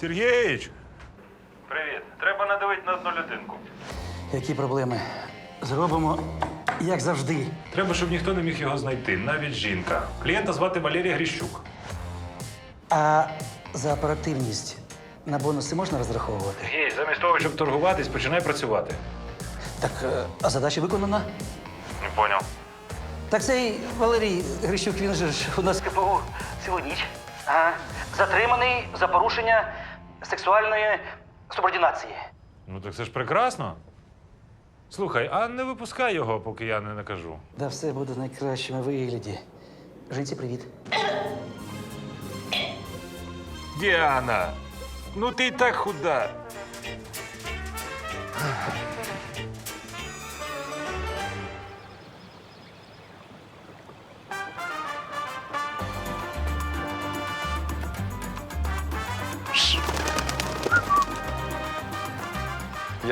Сергійович! Привіт. Треба надавити на одну людинку. Які проблеми? Зробимо, як завжди. Треба, щоб ніхто не міг його знайти, навіть жінка. Клієнта звати Валерій Гріщук. А за оперативність на бонуси можна розраховувати? Гей, замість того, щоб торгуватись, починай працювати. Так, е, а задача виконана? Не поняв. Так цей Валерій Грищук, він же ж у нас КПУ цілу ніч. Ага. Затриманий за порушення сексуальної субординації. Ну так це ж прекрасно. Слухай, а не випускай його, поки я не накажу. Да все буде в найкращому вигляді. Жінці, привіт. Діана, ну ти й так худа.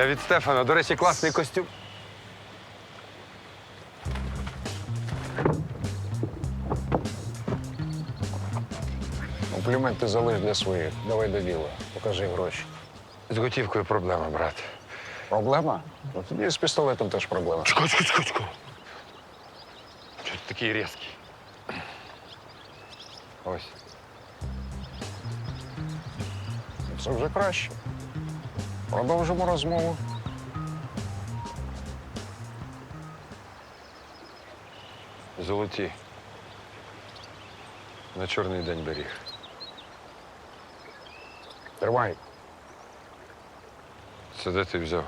Я від Стефана. До речі, класний костюм. Компліменти залиш для своїх. Давай до діла. Покажи гроші. З готівкою проблема, брат. Проблема? Ну тоді з пістолетом теж проблема. Чекай, чекай, чекай, чекай. Чого ти такий різкий? Ось. Це вже краще. Продовжимо розмову. Золоті. На чорний день беріг. Тримай. Це де ти взяв?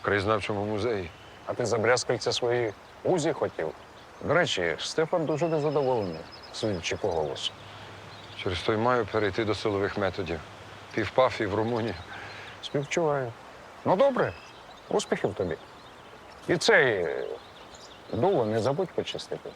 В краєзнавчому музеї. А ти за брязкальця свої узі хотів? До речі, Стефан дуже незадоволений, судячи по голосу. Через той маю перейти до силових методів. Півпав і в Румунію. Співчуваю. Ну, добре, успіхів тобі. І цей е, дуло не забудь почистити.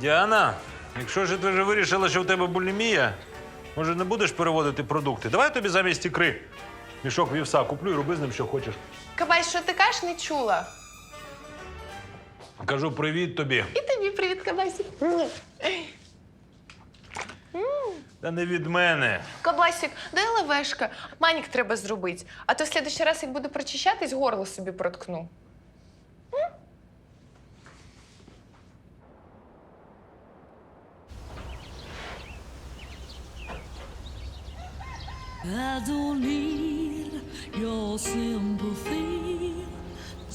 Діана, якщо ж ти вже вирішила, що в тебе булімія, може не будеш переводити продукти? Давай я тобі замість ікри мішок вівса куплю і роби з ним, що хочеш. Кабай, що ти кажеш, не чула. Кажу привіт тобі. І тобі привіт, Кабасік. Та не від мене. Кабасік, дай лавешка. Манік треба зробити. А то в слідущий раз, як буду прочищатись, горло собі проткну. I don't need your sympathy.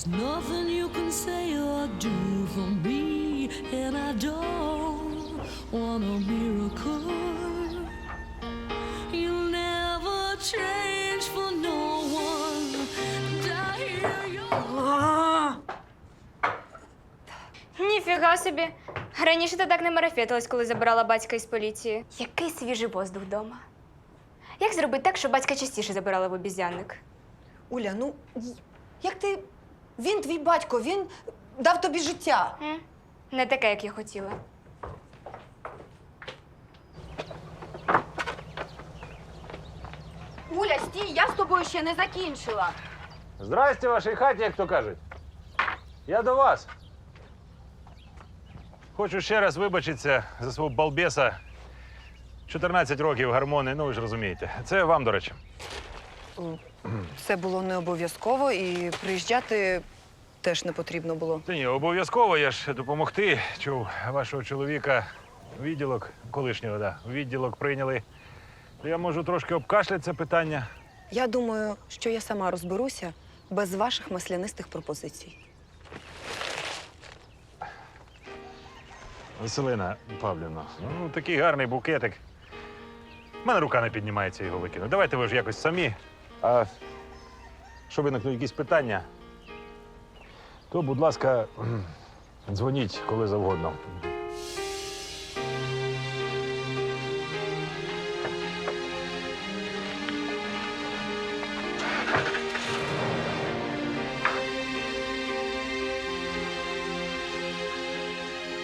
Nothing you can say or do for me, and I don't want a miracle. You'll never change for no one. And I hear your Ніфіга собі. Раніше ти так не марафетилась, коли забирала батька із поліції. Який свіжий воздух вдома. Як зробити так, щоб батька частіше забирала в обіз'янник? Уля, ну як ти. Він твій батько, він дав тобі життя. М? Не таке, як я хотіла. Уля, стій, я з тобою ще не закінчила. Здрасте, вашій хаті, як то кажуть. Я до вас. Хочу ще раз вибачитися за свого балбеса. 14 років гормони, ну ви ж розумієте. Це вам, до речі. Це було не обов'язково і приїжджати теж не потрібно було. Та ні, обов'язково я ж допомогти. Чув вашого чоловіка у відділок, колишнього, да, у відділок прийняли. То я можу трошки обкашляти це питання. Я думаю, що я сама розберуся без ваших маслянистих пропозицій. Василина Павлівна, ну такий гарний букетик. У мене рука не піднімається його викинути. Давайте ви ж якось самі. А що виникнуть якісь питання, то, будь ласка, дзвоніть коли завгодно.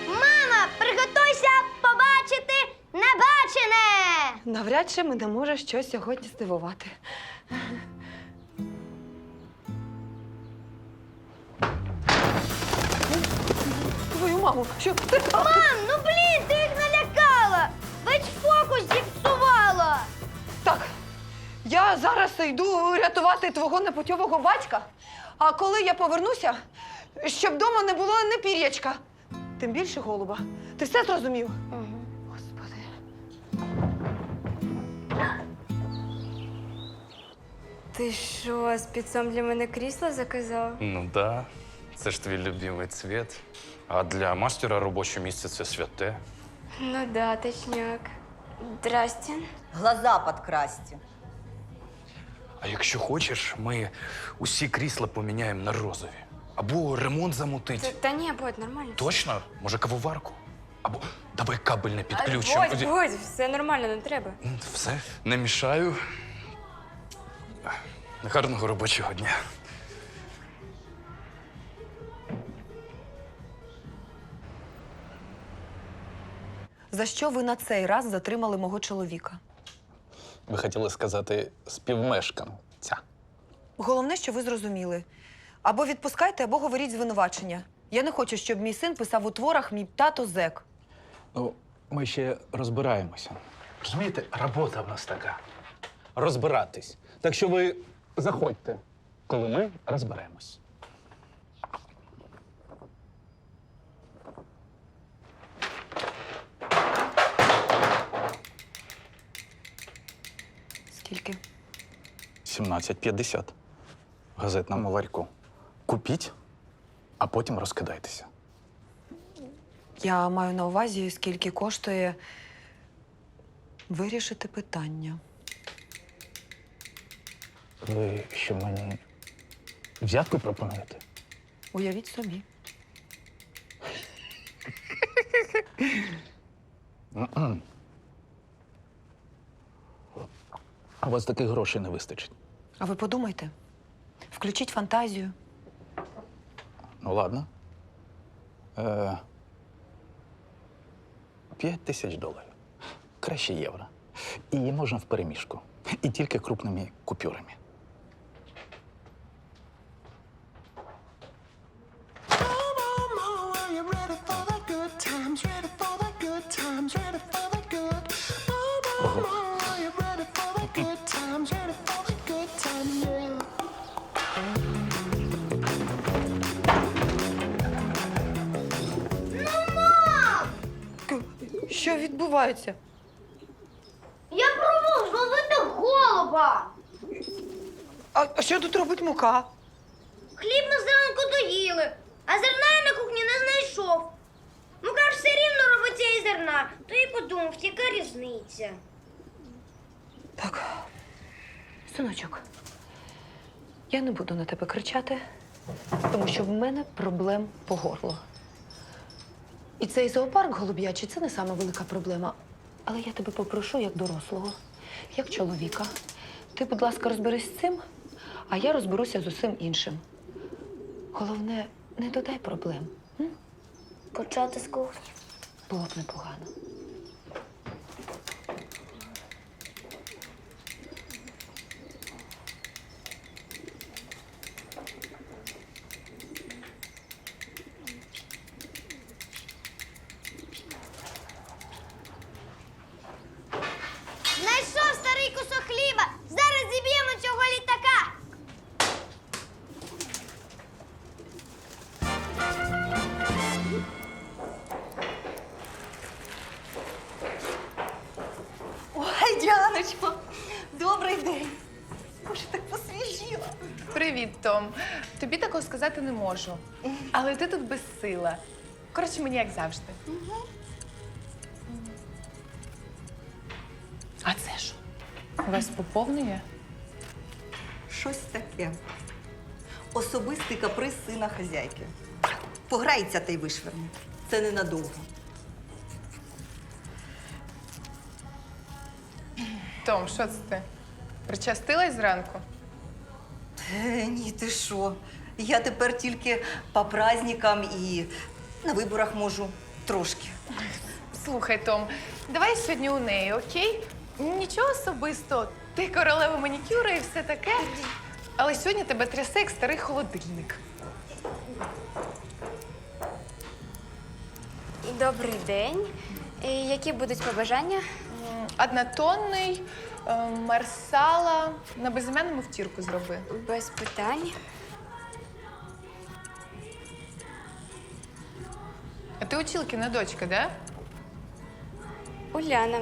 Мама, приготуйся побачити небачене! навряд чи мене може щось сьогодні здивувати. Маму, що ти? Мам, ну блін, ти їх налякала! Весь фокус зіпсувала! Так, я зараз йду рятувати твого непутьового батька. А коли я повернуся, щоб вдома не було не пір'ячка, тим більше голуба. Ти все зрозумів? Господи. Ти що, спецом для мене крісло заказав? Ну да, це ж твій любимий цвіт. А для мастера робоче місце це святе. Ну да, точняк. Здрасте. Глаза подкрасьте. А якщо хочеш, ми усі крісла поміняємо на розові. Або ремонт Та, замутить. та ні, будь нормально. Точно? Може, кавоварку? Або давай кабель не А, підключимо. Будь, будь, все нормально, не треба. Все, не мішаю. Гарного робочого дня. За що ви на цей раз затримали мого чоловіка? Ви хотіли сказати співмешканця. Головне, що ви зрозуміли. Або відпускайте, або говоріть звинувачення. Я не хочу, щоб мій син писав у творах мій тато зек. Ну, ми ще розбираємося. Розумієте, робота в нас така. Розбиратись. Так що ви заходьте, коли ми розберемось. Скільки? 17.50 в газетному ларьку. Купіть, а потім розкидайтеся. Я маю на увазі, скільки коштує вирішити питання. Ви що мені взятку пропонуєте? Уявіть собі. А у вас таких грошей не вистачить. А ви подумайте, включіть фантазію. Ну, ладно. Е, П'ять тисяч доларів. Краще євро. І її можна в переміжку. І тільки крупними купюрами. Що відбувається? Я пробував зловити голуба! А а що тут робить мука? Хліб на зранку доїли, а зерна я на кухні не знайшов. Мука ж все рівно робиться із зерна, то і подумав, яка різниця. Так, синочок, я не буду на тебе кричати, тому що в мене проблем по горло. І цей зоопарк голуб'ячий це не саме велика проблема. Але я тебе попрошу як дорослого, як чоловіка. Ти, будь ласка, розберись з цим, а я розберуся з усім іншим. Головне, не додай проблем. Почати з кухні. Було б непогано. Ой, добрий день. Боже, так посвіжіла. Привіт, Том. Тобі такого сказати не можу. Але ти тут безсила. Коротше, мені як завжди. А це що? Вас поповнює? Щось таке. Особистий каприз сина хазяйки. Пограється та й вишверне. Це ненадовго. Том, що це ти? Причастилась зранку? Е, ні, ти що? Я тепер тільки по праздникам і на виборах можу трошки. Слухай, Том, давай сьогодні у неї, окей? Нічого особистого. Ти королева манікюра і все таке. Але сьогодні тебе трясе як старий холодильник. Добрий день. Які будуть побажання? Однотонний, е, марсала. На безім'яному втірку зроби. Без питань. А ти училкина дочка, да? Уляна.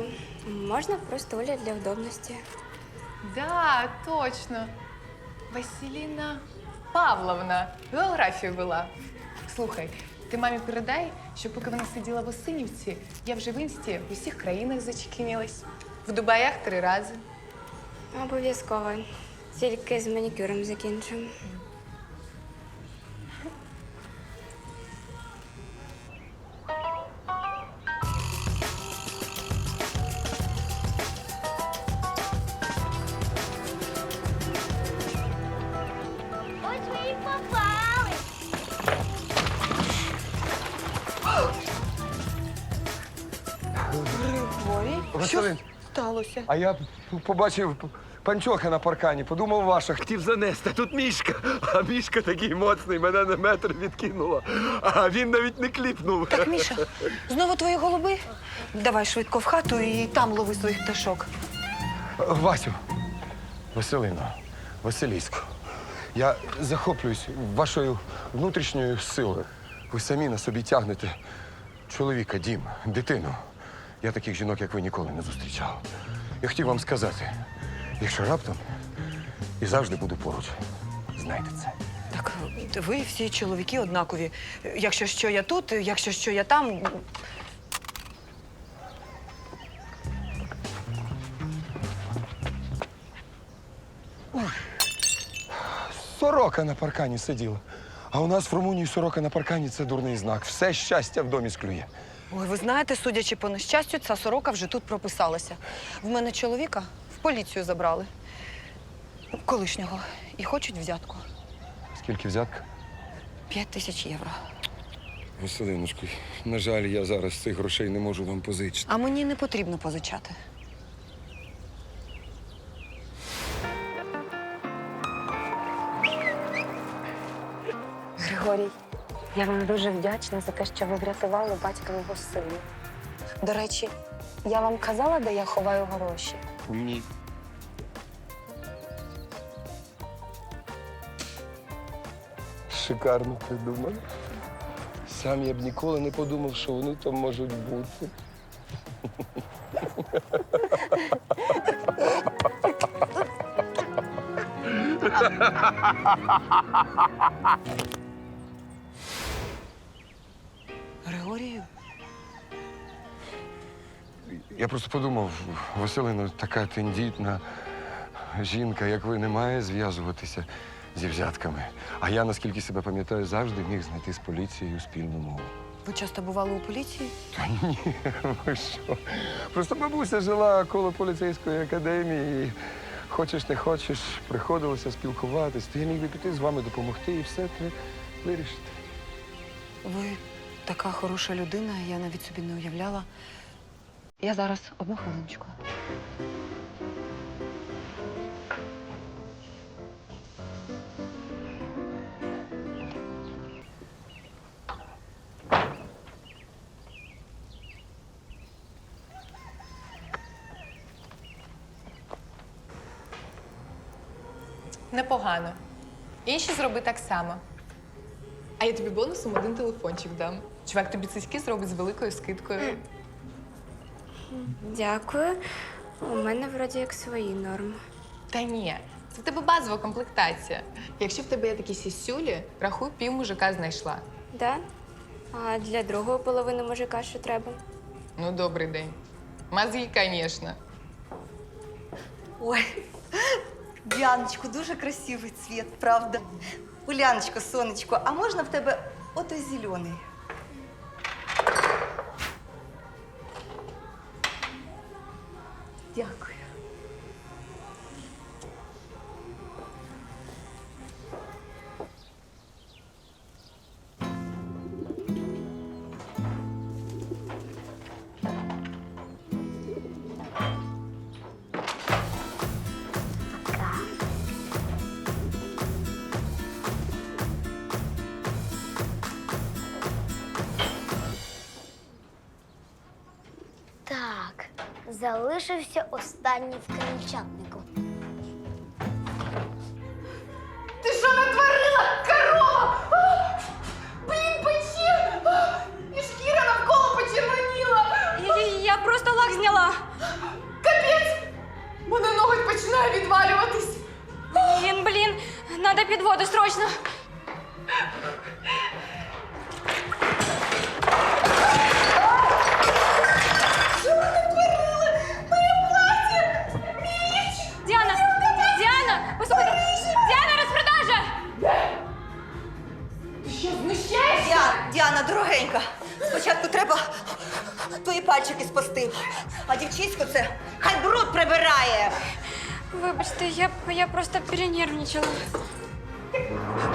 Можна просто Оля для удобності. Да, точно. Василіна Павловна. Географію вела. Слухай, ти мамі передай, що поки вона сиділа в Осинівці, я вже в інсті в усіх країнах зачекінилась. В Дубаях три рази. Обов'язково. Тільки з манікюром закінчимо. Сталося. а я побачив п- панчоха на паркані, подумав ваша. Хотів занести, тут мішка. А мішка такий моцний, мене на метр відкинуло. А він навіть не кліпнув. Так, Міша, знову твої голуби? Давай швидко в хату і там лови своїх пташок. Васю, Василино, Василісько, я захоплююсь вашою внутрішньою силою. Ви самі на собі тягнете чоловіка, дім, дитину. Я таких жінок, як ви, ніколи не зустрічав. Я хотів вам сказати, якщо раптом і завжди буду поруч, знайте це. Так, ви всі чоловіки однакові. Якщо що я тут, якщо що я там. Сорока на паркані сиділа. А у нас в Румунії сорока на паркані це дурний знак. Все щастя в домі склює. Ой, ви знаєте, судячи по нещастю, ця сорока вже тут прописалася. В мене чоловіка в поліцію забрали. Колишнього. І хочуть взятку. Скільки взятка? П'ять тисяч євро. Василиночко, на жаль, я зараз цих грошей не можу вам позичити. А мені не потрібно позичати. Григорій, я вам дуже вдячна за те, що ви врятували батькового сина. До речі, я вам казала, де я ховаю гроші. Ні. Шикарно придумано. Сам я б ніколи не подумав, що вони там можуть бути. Григорію, Я просто подумав, Василино, така тендітна жінка, як ви, не має зв'язуватися зі взятками. А я, наскільки себе пам'ятаю, завжди міг знайти з поліцією спільну мову. ви часто бували у поліції? Та ні, ви що? Просто бабуся жила коло поліцейської академії. І хочеш, не хочеш, приходилося спілкуватись. То я міг би піти з вами допомогти і все це вирішити. Ви така хороша людина, я навіть собі не уявляла. Я зараз одну хвилиночку. Непогано. Інші зроби так само. А я тобі бонусом один телефончик дам. Чувак тобі цицьки зробить з великою скидкою. Дякую. У мене вроді як свої норми. Та ні, це в тебе базова комплектація. Якщо в тебе є такі сісюлі, рахуй пів мужика знайшла. Да? А для другої половини мужика що треба? Ну, добрий день. Мозги, звісно. Ой, Діаночко, дуже красивий цвіт, правда. Уляночко, сонечко, а можна в тебе ото зелений? Дякую. Залишився останній в крильчатнику. Ти що натворила, корова? А! Блін, пече! А! І шкіра навколо почервоніла! Я просто лак зняла. Капець! Мене ноготь починає відвалюватись! Блін, блін, надо під воду срочно. Діана, спочатку треба твої пальчики спасти. А дівчисько це хай бруд прибирає. Вибачте, я, я просто перенервничала.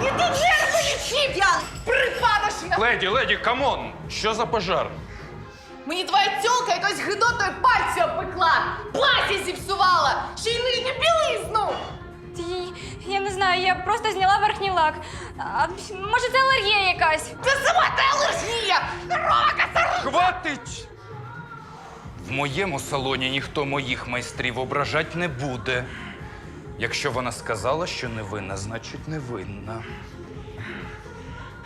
Іди нервничі, Діана! Припадашня! Леді, леді, камон! Що за пожар? Мені твоя тьолка якось гидотою пальці обпекла! Плаття зіпсувала! Ще й нижню білизну! Й- Я не знаю, я просто зняла верхній лак. А, може, це алергія якась? Це сама та алергія! Корова косорога! Хватить! В моєму салоні ніхто моїх майстрів ображать не буде. Якщо вона сказала, що невинна, значить невинна.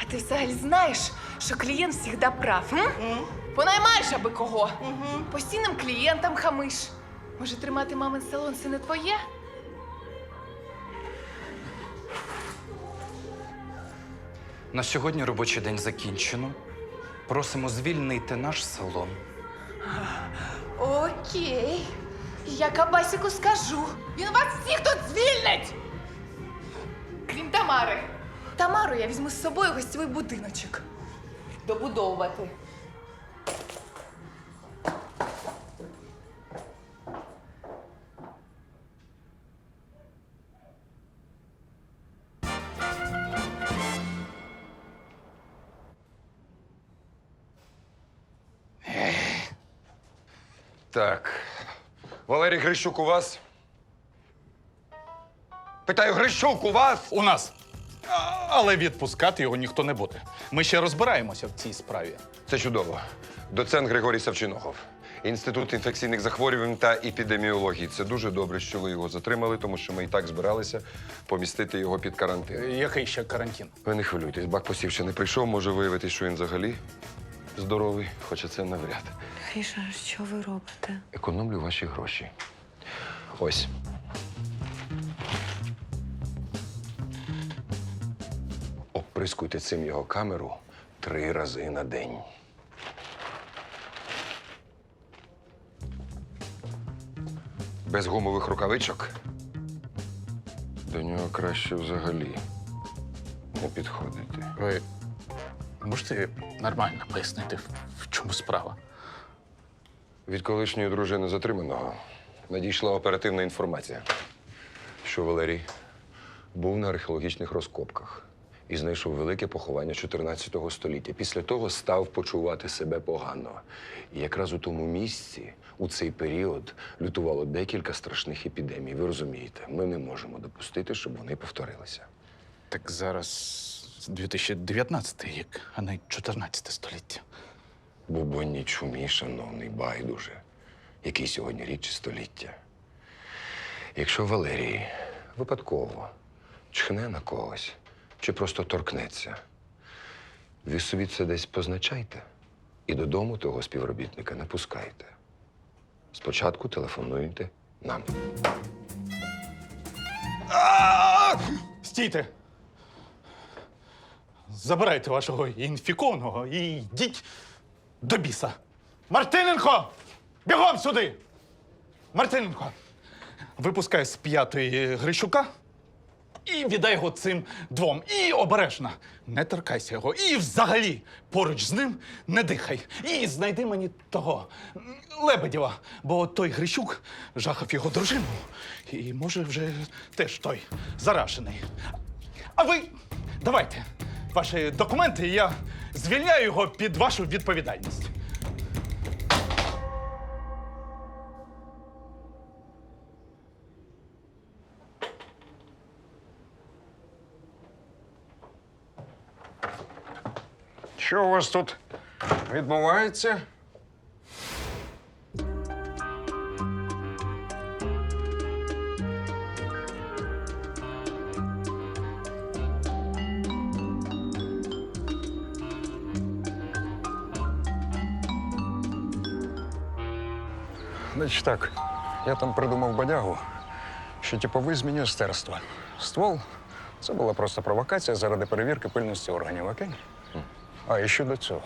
А ти взагалі знаєш, що клієнт завжди прав, м? Понаймаєш аби кого. Постійним клієнтам хамиш. Може, тримати мамин салон це не твоє? На сьогодні робочий день закінчено. Просимо звільнити наш салон. Окей. Я Кабасіку скажу. Він вас всіх тут звільнить! Крім Тамари. Тамару я візьму з собою в гостєвий будиночок. Добудовувати. Грищук у вас? Питаю, Грищук у вас? У нас. А, Але відпускати його ніхто не буде. Ми ще розбираємося в цій справі. Це чудово. Доцент Григорій Савчиногов. Інститут інфекційних захворювань та епідеміології. Це дуже добре, що ви його затримали, тому що ми і так збиралися помістити його під карантин. Який ще карантин? Ви не хвилюйтесь, бак посів ще не прийшов, може виявитися, що він взагалі здоровий, хоча це навряд. Гріша, що ви робите? Економлю ваші гроші. Ось. Оприскуйте цим його камеру три рази на день. Без гумових рукавичок. До нього краще взагалі не підходити. Ви можете нормально пояснити, в- в чому справа? Від колишньої дружини затриманого надійшла оперативна інформація, що Валерій був на археологічних розкопках і знайшов велике поховання 14 століття. Після того став почувати себе погано. І якраз у тому місці у цей період лютувало декілька страшних епідемій. Ви розумієте, ми не можемо допустити, щоб вони повторилися. Так зараз 2019 рік, а не 14 століття. Бубонні чумі, шановний байдуже, який сьогодні рік чи століття. Якщо Валерій випадково чхне на когось чи просто торкнеться, ви собі це десь позначайте і додому того співробітника не пускайте. Спочатку телефонуйте нам. Стійте! Забирайте вашого інфікованого і йдіть до біса. Мартиненко! Бігом сюди! Мартиненко! Випускай з п'ятої Грищука і віддай його цим двом. І обережно. Не торкайся його. І взагалі поруч з ним не дихай. І знайди мені того Лебедєва, бо той Грищук жахав його дружину. І може вже теж той заражений. А ви давайте ваші документи, і я звільняю його під вашу відповідальність. Що у вас тут відбувається? Значить так, я там придумав бадягу, що типовий з міністерства. Ствол це була просто провокація заради перевірки пильності органів, окей? А і щодо цього.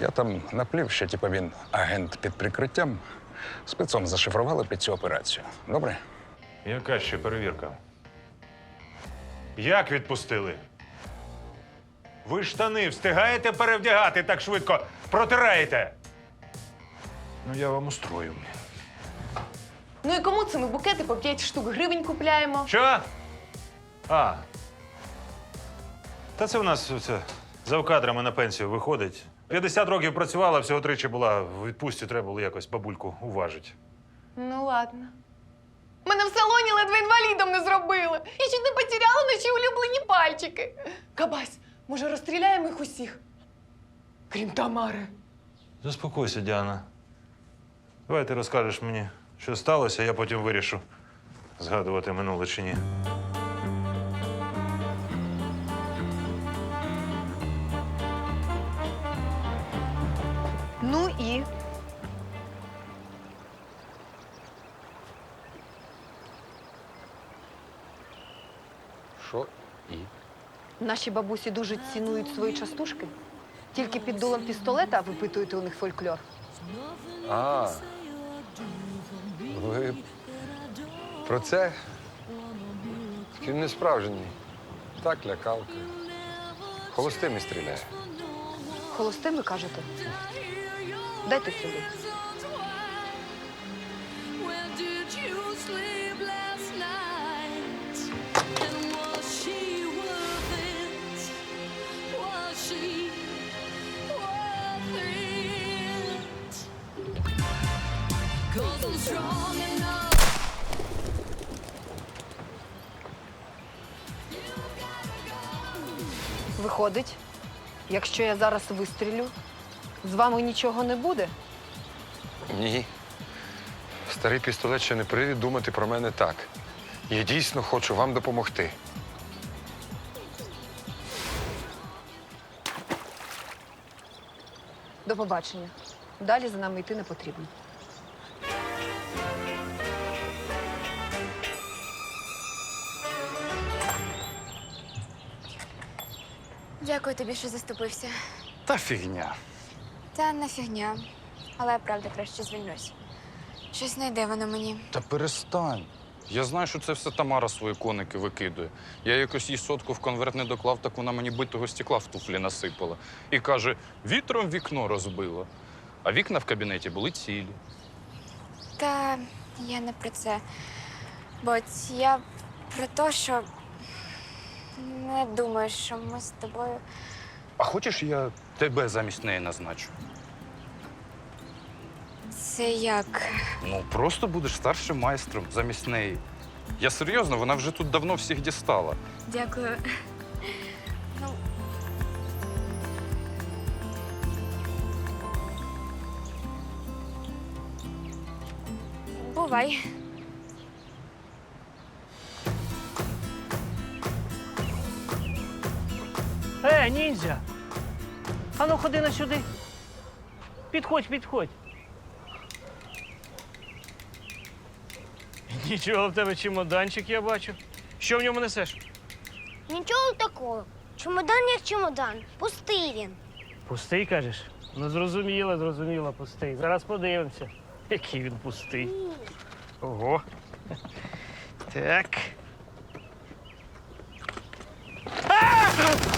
Я там наплів, що типу він агент під прикриттям. Спецом зашифрували під цю операцію. Добре? Яка ще перевірка? Як відпустили? Ви штани встигаєте перевдягати так швидко, протираєте. Ну, я вам устрою. Ну і кому це ми букети по 5 штук гривень купляємо? Що? А. Та це в нас це, за кадрами на пенсію виходить. 50 років працювала, всього тричі була в відпустці, треба було якось бабульку уважити. Ну ладно. Мене в салоні ледве інвалідом не зробили. Я чуть не потеряла наші улюблені пальчики. Кабась, може розстріляємо їх усіх? Крім Тамари. Заспокойся, Діана. Давай ти розкажеш мені, що сталося, я потім вирішу, згадувати минуле чи ні. Наші бабусі дуже цінують свої частушки. Тільки під дулом пістолета випитуєте у них фольклор. А. Ви про це? Такий не справжній. Так, лякалка. Холостими стріляє. Холостими кажете? Дайте сюди. Виходить, якщо я зараз вистрілю, з вами нічого не буде? Ні. Старий пістолет ще не привід думати про мене так. Я дійсно хочу вам допомогти. До побачення. Далі за нами йти не потрібно. Дякую тобі, що заступився. Та фігня. Та не фігня. Але я правда краще звільнюсь. Щось не йде воно мені. Та перестань. Я знаю, що це все Тамара свої коники викидує. Я якось їй сотку в конверт не доклав, так вона мені битого стекла в туфлі насипала. І каже, вітром вікно розбило. А вікна в кабінеті були цілі. Та я не про це. Бо я про те, що не думаю, що ми з тобою. А хочеш, я тебе замість неї назначу? Це як. Ну, просто будеш старшим майстром замість неї. Я серйозно, вона вже тут давно всіх дістала. Дякую. Ну. Бувай. Е, ніндзя! Ану, ходи на сюди. Підходь, підходь. Нічого в тебе чемоданчик, я бачу. Що в ньому несеш? Нічого такого. Чемодан як чемодан. Пустий він. Пустий, кажеш? Ну, зрозуміло, зрозуміло, пустий. Зараз подивимося, який він пустий. Ого. Так. Не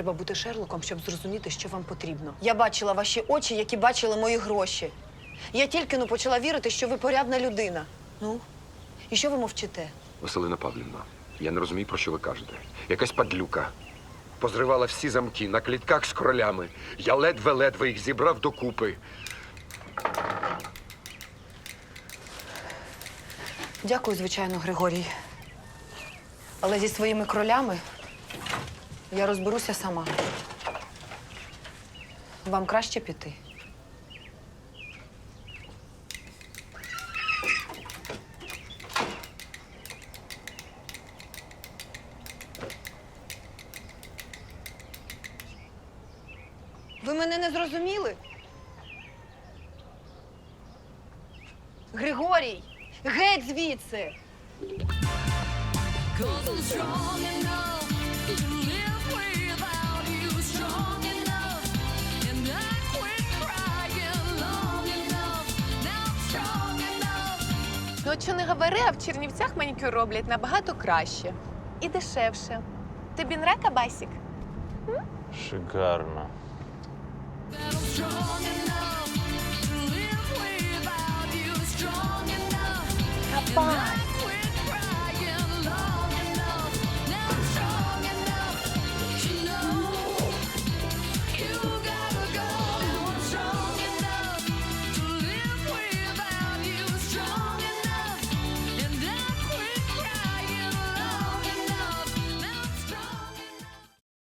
треба бути Шерлоком, щоб зрозуміти, що вам потрібно. Я бачила ваші очі, які бачили мої гроші. Я тільки ну почала вірити, що ви порядна людина. Ну, і що ви мовчите? Василина Павлівна, я не розумію, про що ви кажете. Якась падлюка. Позривала всі замки на клітках з кролями. Я ледве-ледве їх зібрав докупи. Дякую, звичайно, Григорій. Але зі своїми кролями я розберуся сама. Вам краще піти. Ви мене не зрозуміли? Григорій, геть звідси! Cause I'm strong enough to Ну, от що не говори, а в Чернівцях манікюр роблять набагато краще і дешевше. Тобі нравиться басік? Шикарно. That